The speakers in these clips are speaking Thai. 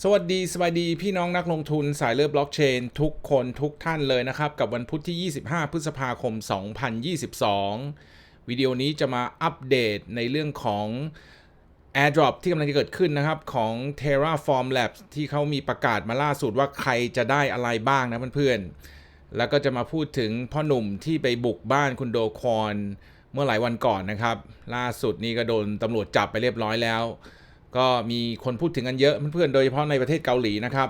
สวัสดีสวัสดีพี่น้องนักลงทุนสายเลือดบล็อกเชน ทุกคนทุกท่านเลยนะครับ กับวันพุธที่ 25 พฤษภาคม 2022 วิดีโอนี้จะมาอัปเดตในเรื่องของ AirDrop ที่กำลังจะเกิดขึ้นนะครับ ของ Terraform Labs ที่เขามีประกาศมาล่าสุดว่าใครจะได้อะไรบ้างนะเพื่อนๆ แล้วก็จะมาพูดถึงพ่อหนุ่มที่ไปบุกบ้านคุณโดคอนเมื่อหลายวันก่อนนะครับ ล่าสุดนี้ก็โดนตำรวจจับไปเรียบร้อยแล้ว ก็มีคนพูดถึงกันเยอะเพื่อนๆ โดยเฉพาะในประเทศเกาหลีนะครับ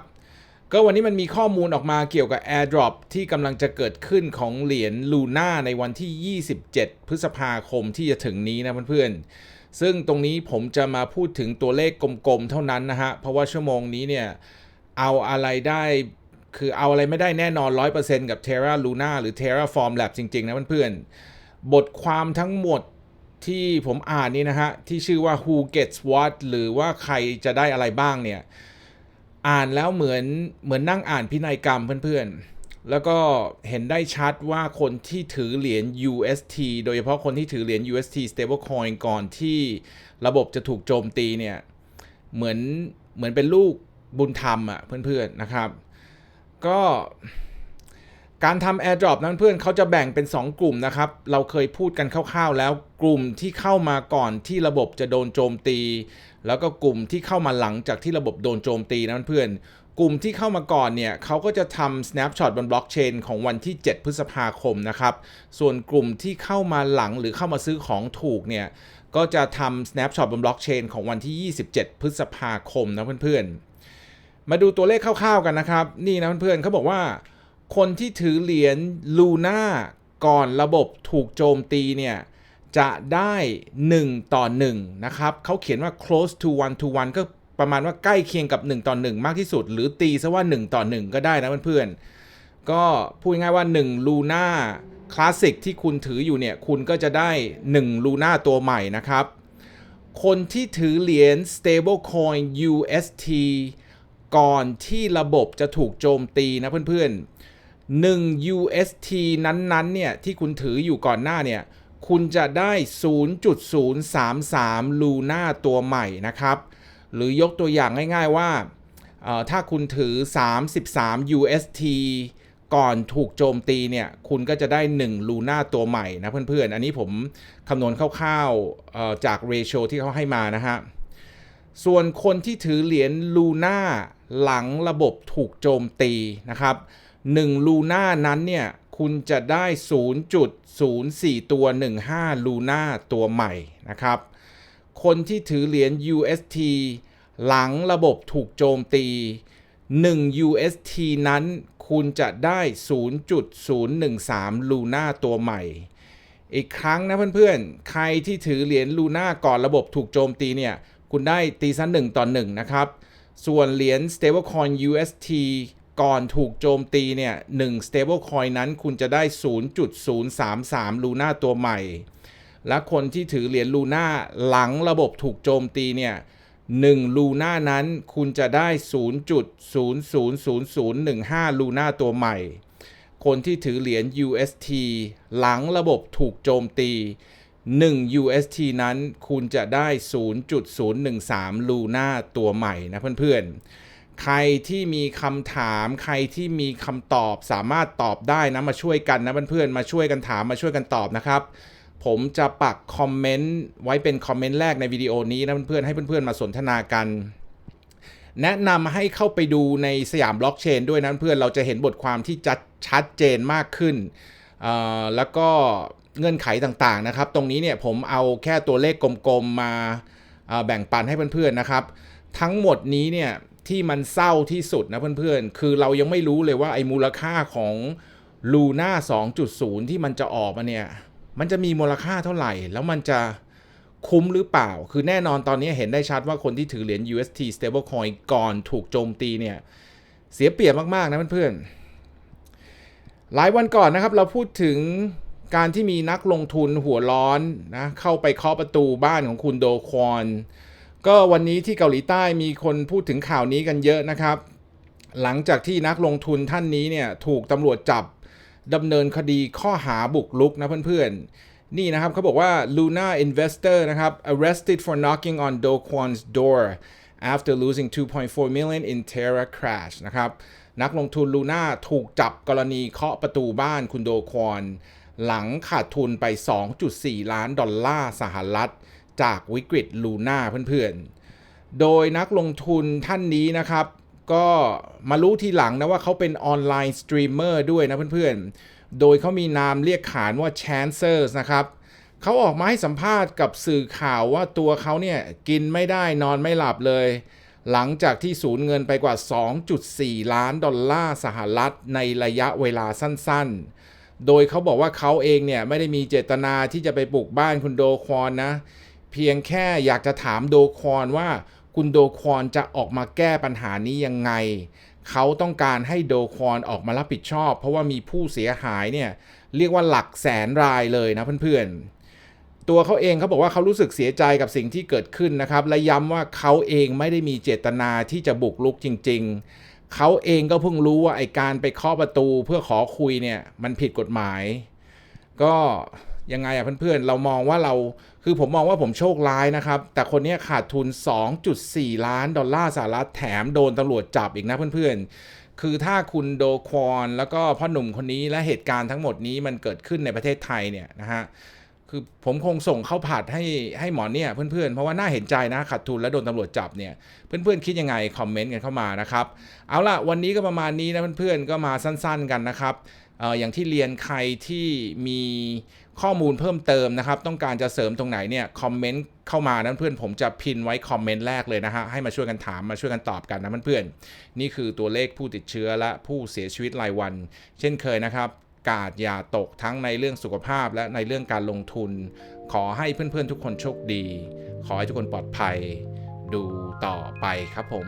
ก็วันนี้มันมีข้อมูลออกมาเกี่ยวกับ AirDrop ที่กำลังจะเกิดขึ้นของเหรียญลูน่าในวันที่ 27 พฤษภาคมที่จะถึงนี้นะเพื่อนๆ ซึ่งตรงนี้ผมจะมาพูดถึงตัวเลขกลมๆ เท่านั้นนะฮะ เพราะว่าชั่วโมงนี้เนี่ย เอาอะไรได้คือเอาอะไรไม่ได้แน่นอน 100%กับ Terra Luna หรือ Terraform Lab จริง ๆ นะเพื่อนๆ บทความทั้งหมด ที่ผมอ่านนี่นะฮะ ที่ชื่อว่า who gets what หรือว่าใครจะได้อะไรบ้างเนี่ย อ่านแล้วเหมือนเหมือนนั่งอ่านพินัยกรรมเพื่อนๆ แล้วก็เห็นได้ชัดว่าคนที่ถือเหรียญ UST โดยเฉพาะคนที่ถือเหรียญ UST stablecoin ก่อนที่ระบบจะถูกโจมตีเนี่ย เหมือนเหมือนเป็นลูกบุญธรรมอะ่ะเพื่อนๆนะครับ ก็ การทำ AirDrop นั้นเพื่อนเขาจะแบ่งเป็น 2 กลุ่มนะครับ เราเคยพูดกันคร่าวๆแล้วกลุ่มที่เข้ามาก่อนที่ระบบจะโดนโจมตี แล้วก็กลุ่มที่เข้ามาหลังจากที่ระบบโดนโจมตีนั้นเพื่อนกลุ่มที่เข้ามาก่อนเนี่ยเขาก็จะทำ snapshot บนบล็อกเชนของวันที่ 7 พฤษภาคมนะครับ ส่วนกลุ่มที่เข้ามาหลังหรือเข้ามาซื้อของถูกเนี่ยก็จะทำ snapshot บนบล็อกเชนของวันที่ 27 พฤษภาคมนะเพื่อนๆ มาดูตัวเลขคร่าวๆกันนะครับ นี่นะเพื่อนๆเขาบอกว่า คนที่ถือเหรียญลูน่าก่อนระบบถูกโจมตีเนี่ยจะได้ 1 ต่อ 1 นะครับ เขาเขียนว่า close to one to one ก็ประมาณว่าใกล้เคียงกับ 1 ต่อ 1 มากที่สุด หรือตีซะว่า 1 ต่อ 1 ก็ได้นะเพื่อนๆ ก็พูดง่ายว่า1ลูน่าคลาสสิกที่คุณถืออยู่เนี่ย คุณก็จะได้ 1 ลูน่าตัวใหม่นะครับ คนที่ถือเหรียญ stablecoin UST ก่อนที่ระบบจะถูกโจมตีนะเพื่อนๆ 1 UST นั้นๆเนี่ยที่คุณถืออยู่ก่อนหน้าเนี่ยคุณจะได้ 0.033 ลูน่าตัวใหม่นะครับ หรือยกตัวอย่างง่ายๆว่า ถ้าคุณถือ 33 UST ก่อนถูกโจมตีเนี่ย คุณก็จะได้ 1 ลูน่าตัวใหม่นะเพื่อนๆ อันนี้ผมคำนวณคร่าวๆจากเรโชที่เขาให้มานะฮะ ส่วนคนที่ถือเหรียญลูน่าหลังระบบถูกโจมตีนะครับ 1 ลูน่านั้นเนี่ย คุณจะได้ 0.04 ตัว 15 ลูน่าตัวใหม่นะครับ คนที่ถือเหรียญ UST หลังระบบถูกโจมตี 1 UST นั้นคุณจะได้ 0.013 ลูน่าตัวใหม่ อีกครั้งนะเพื่อนๆ ใครที่ถือเหรียญลูน่าก่อนระบบถูกโจมตีเนี่ย คุณได้ตีซะ1ต่อ1นะครับ ส่วนเหรียญ stablecoin UST ก่อนถูกโจมตีเนี่ย1 stablecoin นั้นคุณจะได้ 0.033 ลูน่าตัวใหม่ และคนที่ถือเหรียญลูน่าหลังระบบถูกโจมตีเนี่ย1ลูน่านั้นคุณจะได้ 0.000015 ลูน่าตัวใหม่ คนที่ถือเหรียญ UST หลังระบบถูกโจมตี 1 UST นั้นคุณจะได้ 0.013 ลูน่าตัวใหม่นะเพื่อนๆ ใครที่มีคำถามใครที่มีคำตอบสามารถตอบได้นะมาช่วยกันนะเพื่อนๆมาช่วยกันถามมาช่วยกันตอบนะครับ ผมจะปักคอมเมนต์ไว้เป็นคอมเมนต์แรกในวิดีโอนี้นะเพื่อนๆให้เพื่อนๆมาสนทนากัน แนะนำให้เข้าไปดูในสยามบล็อกเชนด้วยนะเพื่อนเราจะเห็นบทความที่จัดชัดเจนมากขึ้น แล้วก็เงื่อนไขต่างๆนะครับ ตรงนี้เนี่ยผมเอาแค่ตัวเลขกลมๆมาแบ่งปันให้เพื่อนๆนะครับ ทั้งหมดนี้เนี่ย ที่มันเศร้าที่สุดนะเพื่อนๆ คือเรายังไม่รู้เลยว่าไอ้มูลค่าของลูน่า2.0 ที่มันจะออกมาเนี่ย มันจะมีมูลค่าเท่าไหร่ แล้วมันจะคุ้มหรือเปล่า คือแน่นอนตอนนี้เห็นได้ชัดว่าคนที่ถือเหรียญ UST stablecoin ก่อนถูกโจมตีเนี่ย เสียเปรียบมาก ๆ นะเพื่อนๆ หลายวันก่อนนะครับเราพูดถึงการที่มีนักลงทุนหัวร้อนนะเข้าไปเคาะประตูบ้านของคุณโดควอน ก็วันนี้ที่เกาหลีใต้มีคนพูดถึงข่าวนี้กันเยอะนะครับ หลังจากที่นักลงทุนท่านนี้เนี่ยถูกตำรวจจับดำเนินคดีข้อหาบุกลุกนะเพื่อนๆ นี่นะครับเขาบอกว่า Luna investor นะครับ arrested for knocking on Do Kwon's door after losing 2.4 million in Terra crash นะครับนักลงทุนลูน่าถูกจับกรณีเคาะประตูบ้านคุณโดควอน หลังขาดทุนไป 2.4 ล้านดอลลาร์สหรัฐ จากวิกฤตลูน่าเพื่อนๆ โดยนักลงทุนท่านนี้นะครับ ก็มารู้ทีหลังนะว่าเขาเป็นออนไลน์สตรีมเมอร์ด้วยนะเพื่อนๆ โดยเขามีนามเรียกขานว่า Chancers นะครับเขาออกมาให้สัมภาษณ์กับสื่อข่าวว่าตัวเขาเนี่ย กินไม่ได้นอนไม่หลับเลย หลังจากที่สูญเงินไปกว่า 2.4 ล้านดอลลาร์สหรัฐในระยะเวลาสั้นๆ โดยเขาบอกว่าเขาเองเนี่ย ไม่ได้มีเจตนาที่จะไปปลุกบ้านคุณโดควอนนะเพียงแค่อยากจะถามโดควอนว่าคุณโดควอนจะออกมาแก้ปัญหานี้ยังไง เขาต้องการให้โดควอนออกมารับผิดชอบ เพราะว่ามีผู้เสียหายเนี่ยเรียกว่าหลักแสนรายเลยนะเพื่อนๆ ตัวเขาเองเขาบอกว่าเขารู้สึกเสียใจกับสิ่งที่เกิดขึ้นนะครับ และย้ำว่าเขาเองไม่ได้มีเจตนาที่จะบุกลุกจริง ๆ เขาเองก็เพิ่งรู้ว่าไอการไปเคาะประตูเพื่อขอคุยเนี่ยมันผิดกฎหมาย ก็ยังไงอะเพื่อนๆ เรามองว่าเรา คือผมมองว่าผมโชคร้ายนะครับ แต่คนนี้ขาดทุน 2.4 ล้านดอลลาร์สหรัฐแถมโดนตำรวจจับอีกนะเพื่อนๆ คือถ้าคุณโดควอนแล้วก็พ่อหนุ่มคนนี้และเหตุการณ์ทั้งหมดนี้มันเกิดขึ้นในประเทศไทยเนี่ยนะฮะคือผมคงส่งเข้าผัดให้ให้หมอเนี่ยเพื่อนๆ เพราะว่าน่าเห็นใจนะขาดทุนแล้วโดนตำรวจจับเนี่ยเพื่อนๆ คิดยังไงคอมเมนต์กันเข้ามานะครับ เอาล่ะวันนี้ก็ประมาณนี้นะเพื่อนๆก็มาสั้นๆกันนะครับ อย่างที่เรียนใครที่มีข้อมูลเพิ่มเติมนะครับ ต้องการจะเสริมตรงไหนเนี่ยคอมเมนต์เข้ามานะเพื่อนผมจะพินไว้คอมเมนต์แรกเลยนะฮะให้มาช่วยกันถามมาช่วยกันตอบกันนะเพื่อนๆนี่คือตัวเลขผู้ติดเชื้อและผู้เสียชีวิตรายวัน เช่นเคยนะครับ กาดอย่าตกทั้งในเรื่องสุขภาพและในเรื่องการลงทุน ขอให้เพื่อนๆทุกคนโชคดี ขอให้ทุกคนปลอดภัย ดูต่อไปครับผม